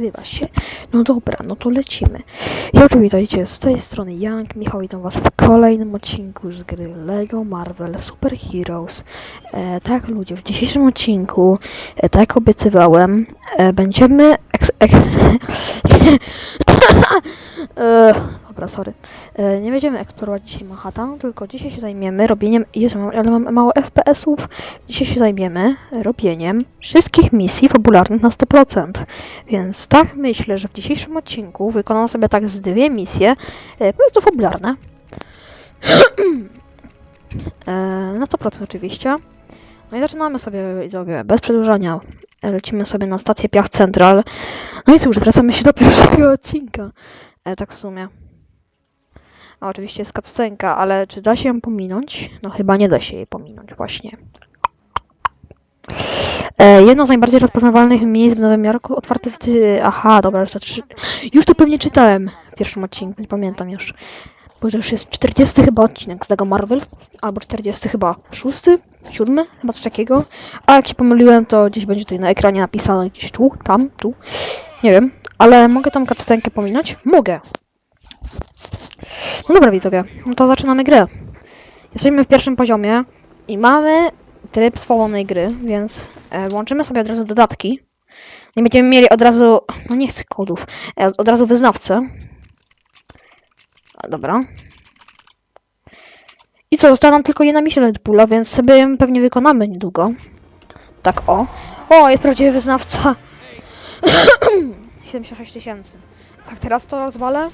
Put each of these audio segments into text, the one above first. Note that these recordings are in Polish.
nazywa się. No dobra, no to lecimy. Ja witajcie z tej strony Young, Michał, witam was w kolejnym odcinku z gry LEGO Marvel Super Heroes. E, tak ludzie, w dzisiejszym odcinku, e, tak obiecywałem, e, będziemy... Ek, e, dobra, sorry. E, nie będziemy eksplorować dzisiaj Manhattan, tylko dzisiaj się zajmiemy robieniem... Jezu, mam, ale mam mało FPS-ów. Dzisiaj się zajmiemy robieniem wszystkich misji fabularnych na 100%. Więc tak myślę, że w dzisiejszym odcinku wykonam sobie tak z dwie misje, e, po prostu fabularne. e, na 100% oczywiście. No i zaczynamy sobie, widzowie, bez przedłużania. Lecimy sobie na stację Piach Central. No i cóż, wracamy się do pierwszego odcinka. E, tak w sumie. A oczywiście jest cutscenka, ale czy da się ją pominąć? No chyba nie da się jej pominąć, właśnie. E, jedno z najbardziej rozpoznawalnych miejsc w Nowym Jorku, otwarte w ty... Aha, dobra, już to trzy... Już to pewnie czytałem w pierwszym odcinku, nie pamiętam już. Bo to już jest 40 chyba odcinek z tego Marvel, albo 40 chyba 6, 7, chyba coś takiego. A jak się pomyliłem, to gdzieś będzie tutaj na ekranie napisane, gdzieś tu, tam, tu. Nie wiem, ale mogę tą cutscenkę pominąć? Mogę. No dobra widzowie, no to zaczynamy grę. Jesteśmy w pierwszym poziomie i mamy tryb swobodnej gry, więc e, włączymy sobie od razu dodatki. Nie będziemy mieli od razu, no nie chcę kodów, e, od razu wyznawcę. A, dobra. I co, została nam tylko jedna misja Deadpoola, więc sobie ją pewnie wykonamy niedługo. Tak, o. O, jest prawdziwy wyznawca. 76 tysięcy. Jak teraz to rozwalę,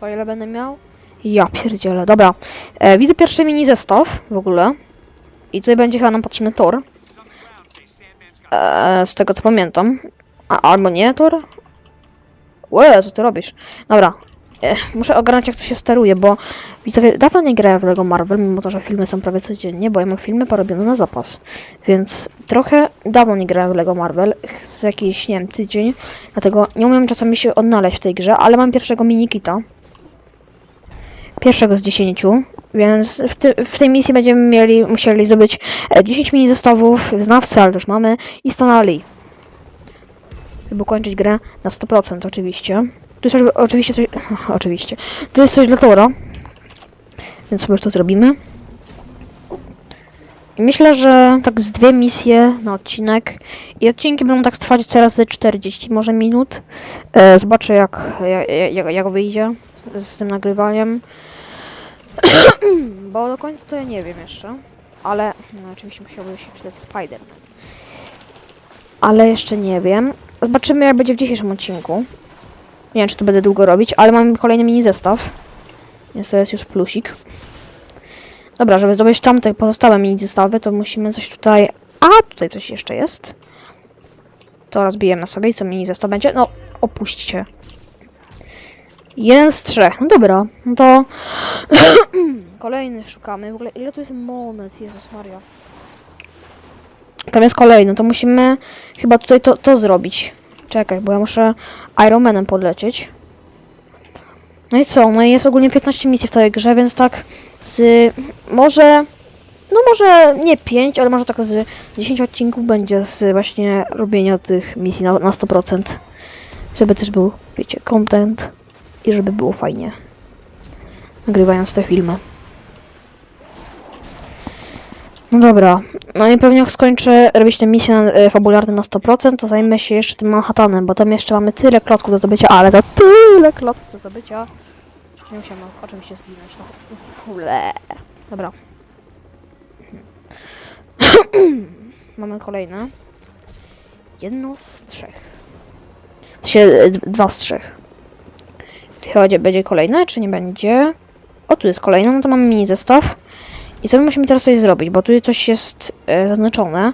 to ile będę miał? Ja pierdzielę, dobra. E, widzę pierwszy mini zestaw w ogóle. I tutaj będzie chyba nam potrzebny tor. E, z tego co pamiętam. A, albo nie tor? Łe, co ty robisz? Dobra. E, muszę ogarnąć jak to się steruje, bo widzowie, dawno nie grałem w LEGO Marvel, mimo to, że filmy są prawie codziennie, bo ja mam filmy porobione na zapas. Więc trochę dawno nie grałem w LEGO Marvel, z jakiś, nie wiem, tydzień. Dlatego nie umiem czasami się odnaleźć w tej grze, ale mam pierwszego minikita. Pierwszego z 10, więc w, ty, w tej misji będziemy mieli, musieli zdobyć e, 10 mini zestawów, znawcy, ale już mamy, i Stanley. Żeby kończyć grę na 100% oczywiście. Tu jest oczywiście coś, oczywiście, tu jest coś dla Tora, więc sobie już to zrobimy. I myślę, że tak z dwie misje na odcinek i odcinki będą tak trwać coraz ze 40 może minut. E, zobaczę jak, jak, jak, jak wyjdzie z, z tym nagrywaniem. Bo do końca to ja nie wiem jeszcze. Ale no, oczywiście musiałby się przydać Spider-Man. Ale jeszcze nie wiem. Zobaczymy jak będzie w dzisiejszym odcinku. Nie wiem czy to będę długo robić, ale mam kolejny mini zestaw. Więc to jest już plusik. Dobra, żeby zdobyć tamte pozostałe mini zestawy, to musimy coś tutaj... A, tutaj coś jeszcze jest. To rozbijemy sobie i co mini zestaw będzie? No, opuśćcie. Jeden z trzech. No dobra, no to... kolejny szukamy. W ogóle ile tu jest monet? Jezus Maria. Tam jest kolejny, to musimy chyba tutaj to, to zrobić. Czekaj, bo ja muszę Iron Manem podlecieć. No i co? No i jest ogólnie 15 misji w całej grze, więc tak z... Może... No może nie 5, ale może tak z 10 odcinków będzie z właśnie robienia tych misji na, na 100%. Żeby też był, wiecie, content i żeby było fajnie. Nagrywając te filmy. No dobra, no i pewnie jak skończę robić tę misję e, fabularną na 100%, to zajmę się jeszcze tym Manhattanem, bo tam jeszcze mamy tyle klocków do zdobycia, ale to tyle klocków do zdobycia. Nie musiałem oczywiście zginąć, no. Ule. Dobra. mamy kolejne. Jedno z trzech. W sensie, e, dwa z trzech. Chyba będzie kolejne, czy nie będzie? O, tu jest kolejne, no to mamy mini zestaw. I co my musimy teraz coś zrobić, bo tu coś jest e, zaznaczone.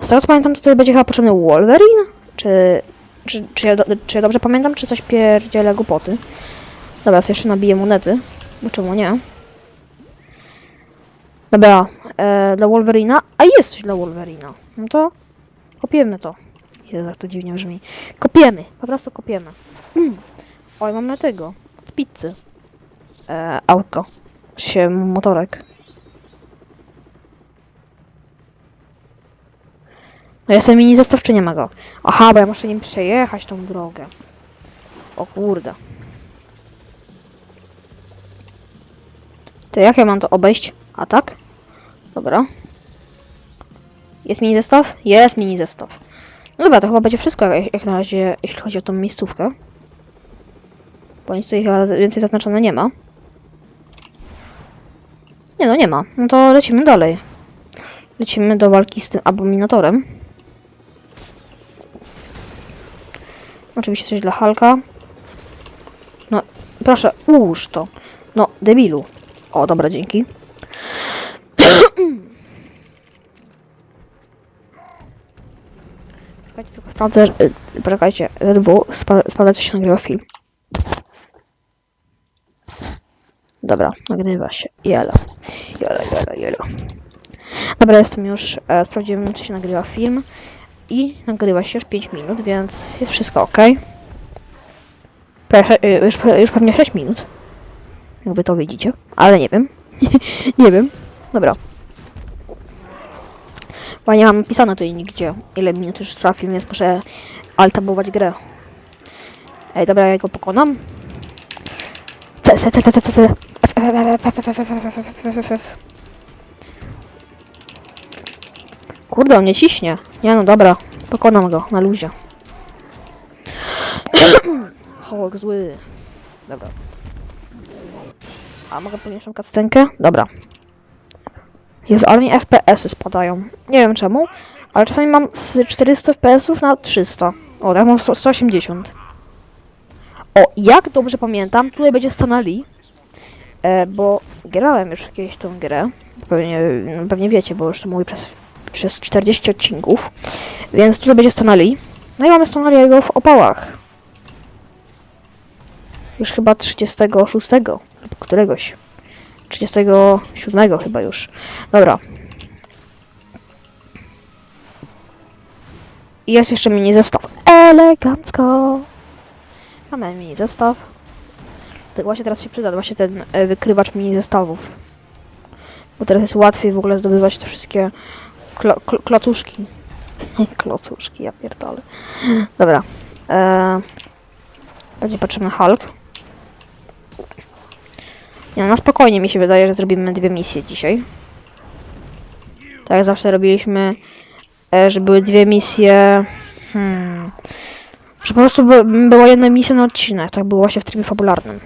Z tego co pamiętam, tutaj będzie chyba potrzebny Wolverine? Czy, czy, czy, ja, do, czy ja dobrze pamiętam, czy coś pierdzielę głupoty? Dobra, jeszcze nabiję monety, bo czemu nie? Dobra, e, dla Wolverina, a jest coś dla Wolverina. No to kopiemy to. Jezu, jak to dziwnie brzmi. Kopiemy, po prostu kopiemy. Mm. Oj, mamy tego, od pizzy. E, autko, się motorek. No jest ten mini zestaw, czy nie ma go? Aha, bo ja muszę nim przejechać tą drogę. O kurde. To jak ja mam to obejść? A tak? Dobra. Jest mini zestaw? Jest mini zestaw. No dobra, to chyba będzie wszystko jak, jak na razie, jeśli chodzi o tą miejscówkę. Bo nic tutaj chyba więcej zaznaczone nie ma. Nie no, nie ma. No to lecimy dalej. Lecimy do walki z tym abominatorem. Oczywiście coś dla Halka. No, proszę, ułóż to. No, debilu. O, dobra, dzięki. Czekajcie, tylko sprawdzę, y, poczekajcie, ZW, spa- sprawdzę, czy się nagrywa film. Dobra, nagrywa się. Jelo. Jelo, jelo, jelo. Dobra, jestem już, e, sprawdziłem, czy się nagrywa film. I nagrywa się już 5 minut, więc jest wszystko ok. Prawie, e, już, już pewnie 6 minut. Jakby to widzicie, ale nie wiem. nie wiem. Dobra. Bo nie mam napisane tutaj nigdzie, ile minut już trwa film, więc muszę altabować grę. Ej, dobra, ja go pokonam. C, C, C, C, C, C. Kurde, on nie ciśnie. Nie no, dobra. Pokonam go na luzie. Hulk zły. Dobra. A mogę podnieść tą cutscenkę? Dobra. Jest armii FPS-y spadają. Nie wiem czemu, ale czasami mam z 400 FPS-ów na 300. O, tak mam 100 180. O, jak dobrze pamiętam, tutaj będzie Stanley. E, bo grałem już kiedyś tą grę. Pewnie, pewnie wiecie, bo już to mówię przez, przez 40 odcinków. Więc tutaj będzie Stanley. No i mamy Stanley'ego w opałach. Już chyba 36 lub któregoś. 37 chyba już. Dobra. I jest jeszcze mini zestaw. Elegancko. Mamy mini zestaw. To właśnie teraz się przyda właśnie ten e, wykrywacz mini zestawów. Bo teraz jest łatwiej w ogóle zdobywać te wszystkie klo, klo, klocuszki. klocuszki, ja pierdolę. Dobra. E, będzie patrzymy Hulk. Nie, na spokojnie mi się wydaje, że zrobimy dwie misje dzisiaj. Tak jak zawsze robiliśmy, e, że były dwie misje. Hmm. Że po prostu by, była jedna misja na odcinek. Tak było właśnie w trybie fabularnym.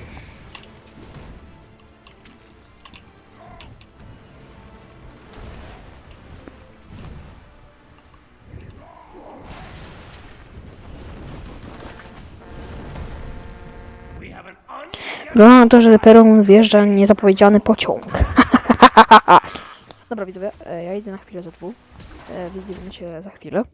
Wygląda na to, że peron wjeżdża niezapowiedziany pociąg. Dobra widzowie, e, ja idę na chwilę za dwóch. E, Widzimy się za chwilę.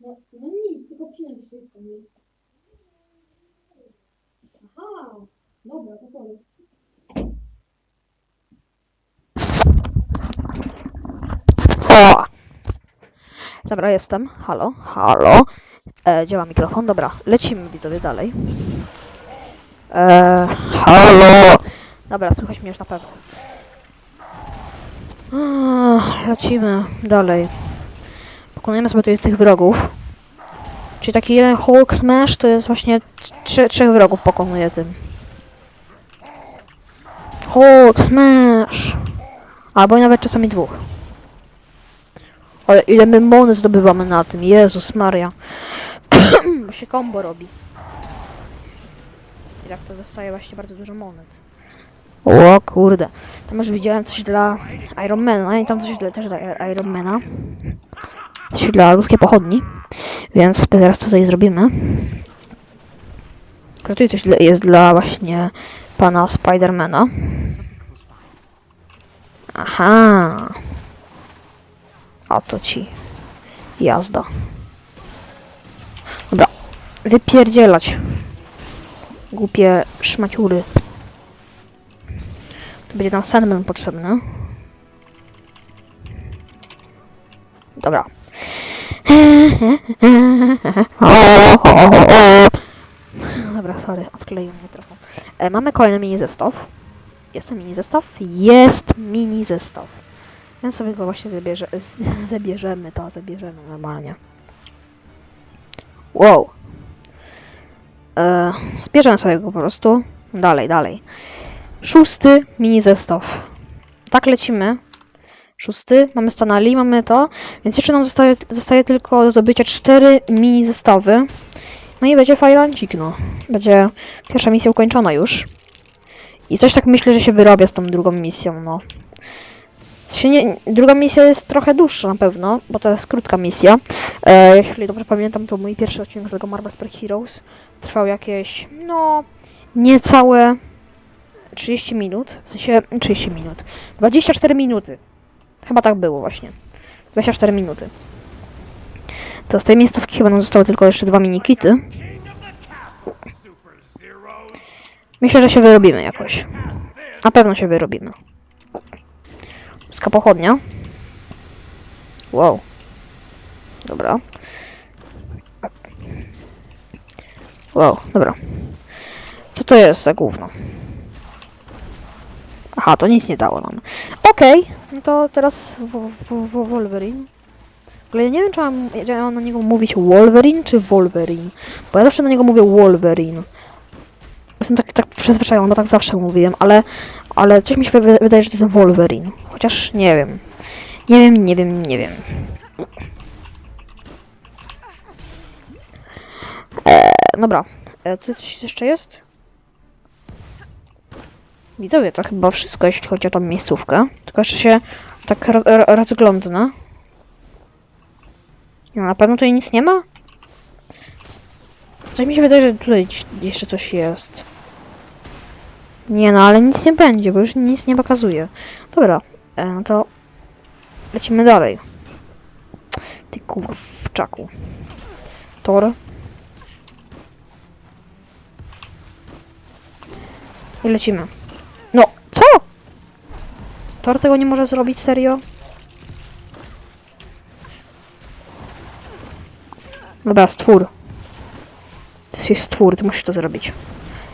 No, no nic, tylko przyjdę wszystko. Aha, dobra, to sorry. O! Dobra, jestem. Halo, halo. E, działa mikrofon, dobra. Lecimy widzowie dalej. E, halo! Dobra, słychać mnie już na pewno. Ach, Lecimy dalej. Pokonujemy sobie tutaj tych wrogów. Czyli taki jeden Hulk Smash to jest właśnie trze trzech wrogów pokonuje tym. Hulk Smash! Albo nawet czasami dwóch. Ale ile my mony zdobywamy na tym, Jezus Maria. Bo się combo robi. I tak to zostaje właśnie bardzo dużo monet. O kurde. Tam już widziałem coś dla Ironmana i tam coś dla, też dla Ironmana. Coś dla ludzkiej pochodni. Więc zaraz tutaj zrobimy. Tutaj dla- jest dla właśnie pana Spidermana. Aha. A to ci jazda. Dobra, wypierdzielać. Głupie szmaciury. To będzie nam Sandman potrzebny. Dobra. Dobra, sorry, odkleił mnie trochę. E, mamy kolejny mini zestaw. Jest to mini zestaw? Jest mini zestaw. Więc sobie go właśnie zabierze, zabierzemy, to zabierzemy normalnie. Wow. E, zbierzemy sobie go po prostu. Dalej, dalej. Szósty mini zestaw. Tak lecimy. Szósty, mamy stanali, mamy to. Więc jeszcze nam zostaje, zostaje tylko do zdobycia cztery mini zestawy. No i będzie fajrancik, no. Będzie pierwsza misja ukończona już. I coś tak myślę, że się wyrobia z tą drugą misją, no. Nie, druga misja jest trochę dłuższa na pewno, bo to jest krótka misja. E, jeśli dobrze pamiętam, to mój pierwszy odcinek z tego Marvel Super Heroes trwał jakieś, no, niecałe 30 minut. W sensie 30 minut. 24 minuty. Chyba tak było właśnie. 24 minuty. To z tej miejscówki chyba nam zostały tylko jeszcze dwa minikity. Myślę, że się wyrobimy jakoś. Na pewno się wyrobimy. Polska pochodnia. Wow. Dobra. Wow, dobra. Co to jest za gówno? Aha, to nic nie dało nam. Okej, no to teraz wo- wo- wo- Wolverine. W ogóle ja nie wiem, czy mam, czy mam na niego mówić Wolverine czy Wolverine. Bo ja zawsze na niego mówię Wolverine. Jestem tak, tak przyzwyczajony, bo tak zawsze mówiłem, ale, ale coś mi się wy- wydaje, że to jest Wolverine. Chociaż nie wiem. Nie wiem, nie wiem, nie wiem. Eee, dobra. E, tu coś jeszcze jest? Widzowie, to chyba wszystko, jeśli chodzi o tą miejscówkę. Tylko jeszcze się tak ro- ro- rozglądnę. No, na pewno tutaj nic nie ma? Coś mi się wydaje, że tutaj jeszcze coś jest. Nie no, ale nic nie będzie, bo już nic nie pokazuje. Dobra, e, no to lecimy dalej. Ty kurwczaku. Tor. I lecimy. No, co? Tor tego nie może zrobić, serio? Dobra, stwór. To jest stwór, ty musisz to zrobić.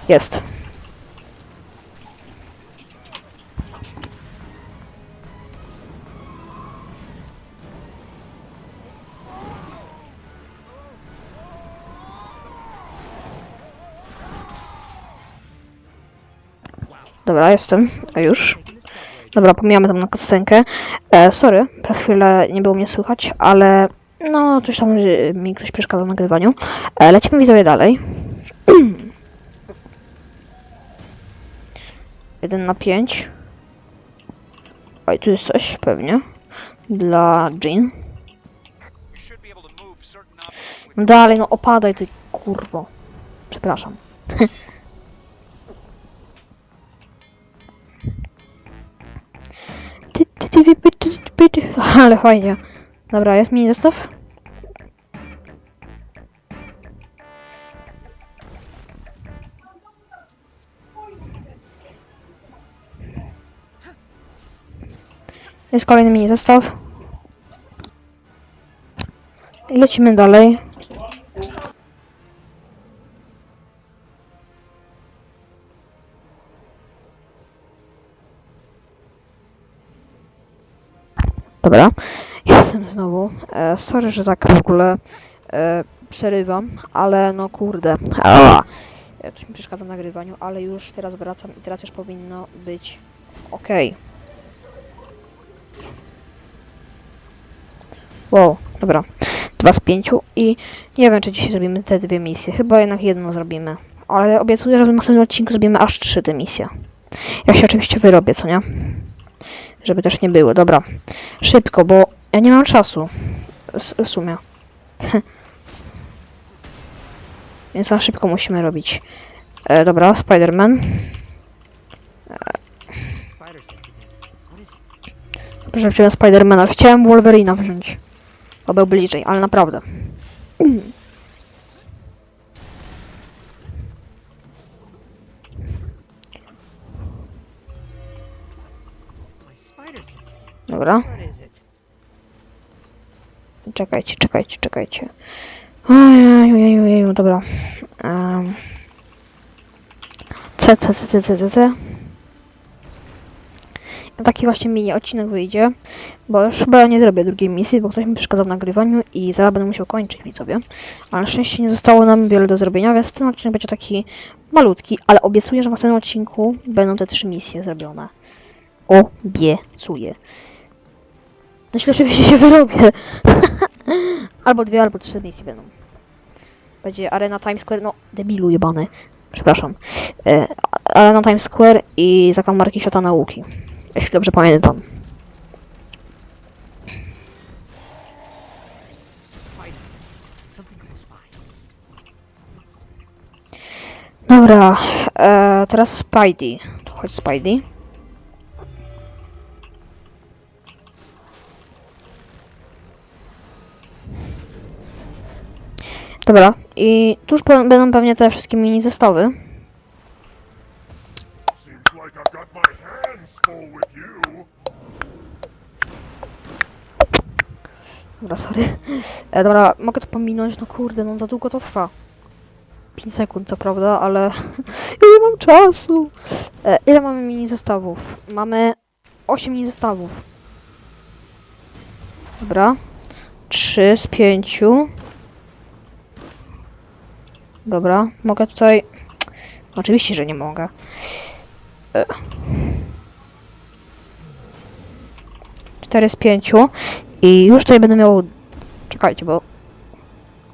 Jest. Dobra, jestem. A już. Dobra, pomijamy tam na cutscenkę. E, sorry, przez chwilę nie było mnie słychać, ale no, coś tam mi ktoś przeszkadzał w nagrywaniu. E, lecimy widzowie dalej. Jeden na pięć. Oj, tu jest coś pewnie. Dla Jean. No dalej, no opadaj ty kurwo. Przepraszam. Ale fajnie. Dobra, jest mini zestaw? Jest kolejny mini zestaw. I lecimy dalej. Dobra, jestem znowu. E, sorry, że tak w ogóle e, przerywam, ale no kurde. A, ja coś mi przeszkadza w nagrywaniu, ale już teraz wracam i teraz już powinno być ok. Wow, dobra. Dwa z pięciu i nie wiem, czy dzisiaj zrobimy te dwie misje. Chyba jednak jedną zrobimy. Ale obiecuję, że w następnym odcinku zrobimy aż trzy te misje. Ja się oczywiście wyrobię, co nie? Żeby też nie było. Dobra. Szybko, bo ja nie mam czasu. W sumie. Więc na szybko musimy robić. E, dobra, Spider-Man. Proszę, wziąłem Spidermana. Chciałem Wolverina wziąć. Bo był bliżej, ale naprawdę. Dobra. Czekajcie, czekajcie, czekajcie. Ojeju, dobra. Um. C, C, C, C, C, C, C. No taki właśnie mini odcinek wyjdzie, bo już chyba nie zrobię drugiej misji, bo ktoś mi przeszkadzał w nagrywaniu i zaraz będę musiał kończyć widzowie. Ale na szczęście nie zostało nam wiele do zrobienia, więc ten odcinek będzie taki malutki, ale obiecuję, że w następnym odcinku będą te trzy misje zrobione. Obiecuję. Myślę, że się wyrobię. albo dwie, albo trzy misje będą. Będzie Arena Times Square, no debilu jebany. Przepraszam. E, Arena Times Square i zakamarki świata nauki. Jeśli dobrze pamiętam. Dobra, e, teraz Spidey. To chodź Spidey. Dobra, i tuż pe- będą pewnie te wszystkie mini zestawy. Dobra, sorry. E, dobra, mogę to pominąć, no kurde, no za długo to trwa. 5 sekund, co prawda, ale ja nie mam czasu. E, ile mamy mini zestawów? Mamy 8 mini zestawów. Dobra. 3 z 5. Dobra, mogę tutaj... Oczywiście, że nie mogę. E. 4 z 5. I już tutaj będę miał... Czekajcie, bo...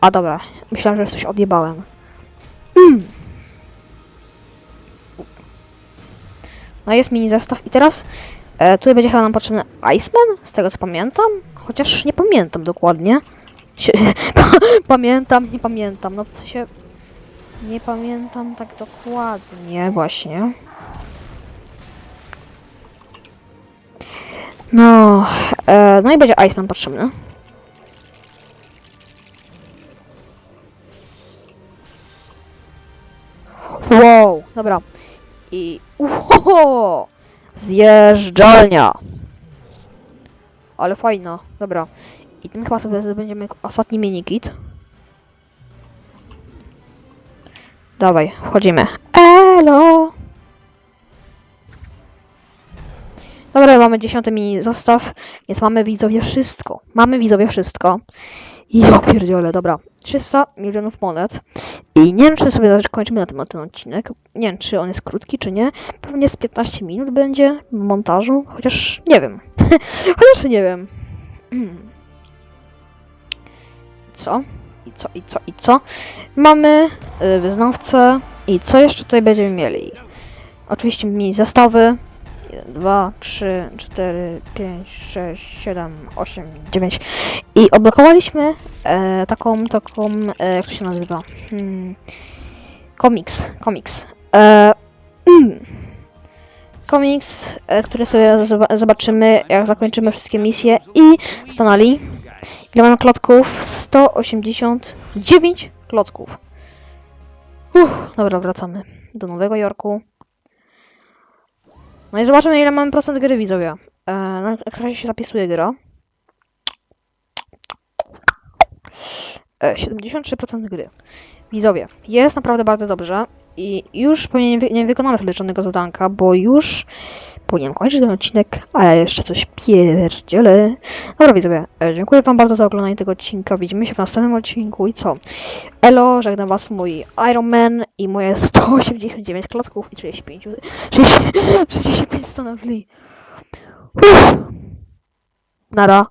A dobra, myślałem, że coś odjebałem. Mm. No jest mini zestaw i teraz e, tutaj będzie chyba nam potrzebny Iceman, z tego co pamiętam. Chociaż nie pamiętam dokładnie. Pamiętam, nie pamiętam, no w sensie... Nie pamiętam tak dokładnie właśnie. No, e, no i będzie Iceman potrzebny. Wow, dobra. I uhoho, zjeżdżalnia. Ale fajna, dobra. I tym chyba sobie będziemy ostatni minikit. Dawaj, wchodzimy. Elo! Dobra, mamy dziesiąty mini zostaw, więc mamy widzowie wszystko. Mamy widzowie wszystko. Ja pierdziole, dobra. 300 milionów monet. I nie wiem, czy sobie zakończymy na tym ten odcinek. Nie wiem, czy on jest krótki, czy nie. Pewnie z 15 minut będzie montażu, chociaż nie wiem. chociaż nie wiem. Co? I co, i co, i co? Mamy wyznawcę. I co jeszcze tutaj będziemy mieli? Oczywiście mini zestawy. 1, 2, 3, 4, 5, 6, 7, 8, 9. I odblokowaliśmy e, taką, taką, e, jak to się nazywa? Hmm, komiks, komiks. E, mm, komiks, e, który sobie zoba- zobaczymy, jak zakończymy wszystkie misje. I stanęli. Ile mamy klocków? 189 klocków. Uff, dobra, wracamy do Nowego Jorku. No i zobaczymy, ile mamy procent gry, widzowie. E, na ekranie się zapisuje gra. E, 73% gry. Widzowie, jest naprawdę bardzo dobrze. I już pewnie nie, wy nie wykonamy sobie żadnego zadanka, bo już powinienem kończyć ten odcinek, a ja jeszcze coś pierdzielę. Dobra widzowie, e, dziękuję wam bardzo za oglądanie tego odcinka. Widzimy się w następnym odcinku i co? Elo, żegnam was mój Iron Man i moje 189 klocków i 35, 30, 35 stanowli. Nara.